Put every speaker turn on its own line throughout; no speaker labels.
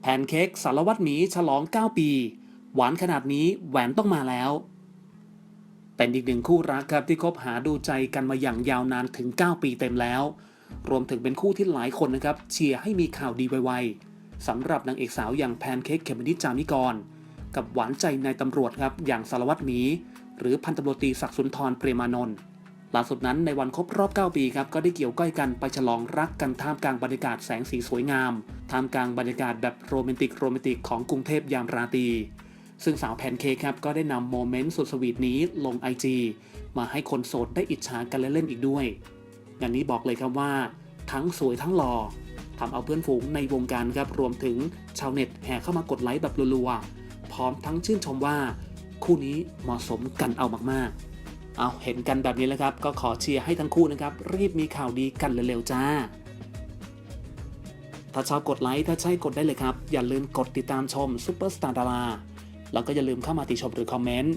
แพนเค้กสารวัตรหมีฉลอง 9 ปี หวานขนาดนี้แหวนต้องมาแล้ว เป็นอีกหนึ่งคู่รักครับที่คบหาดูใจกันมาอย่างยาวนานถึง 9 ปีเต็มแล้ว รวมถึงเป็นคู่ที่หลายคนนะครับเชียร์ให้มีข่าวดีไวๆสำหรับนางเอกสาวอย่างแพนเค้กเขมนิจามิกร กับหวานใจนายตำรวจครับอย่างสารวัตรหมี หรือพันตำรวจตรีศักดิ์สุนทรเปรมานนท์ ล่าสุดนั้นในวันครบรอบ 9 ปีครับก็ได้เกี่ยวก้อยกันไปฉลองรักกันท่ามกลางบรรยากาศแสงสีสวยงาม ท่ามกลางบรรยากาศแบบโรแมนติกโรแมนติกของกรุงเทพยามราตรีซึ่งสาวแพนเค้กครับก็ได้นำโมเมนต์สุดสวีทนี้ลง IG มาให้คนโสดได้อิจฉากันเล่นๆอีกด้วยงานนี้บอกเลยครับว่า ทั้งสวยทั้งหล่อทำเอาเพื่อนฝูงในวงการครับรวมถึงชาวเน็ตแห่เข้ามากดไลค์แบบรัวๆพร้อมทั้งชื่นชมว่า คู่นี้เหมาะสมกันเอามากๆ เอาเห็นกันแบบนี้แล้วครับ ก็ขอเชียร์ให้ทั้งคู่นะครับ รีบมีข่าวดีกันเร็วๆจ้า ถ้าชอบกดไลค์ถ้าใช่กดได้เลยครับ อย่าลืมกดติดตามชมซุปเปอร์สตาร์ดาราแล้วก็อย่าลืมเข้ามาติชมหรือคอมเมนต์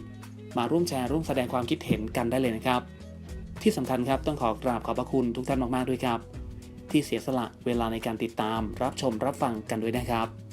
มาร่วมแชร์ร่วมแสดงความคิดเห็นกันได้เลยนะครับ ที่สำคัญครับต้องขอกราบขอบพระคุณทุกท่านมากๆด้วยครับ ที่เสียสละเวลาในการติดตามรับชมรับฟังกันด้วยนะครับ「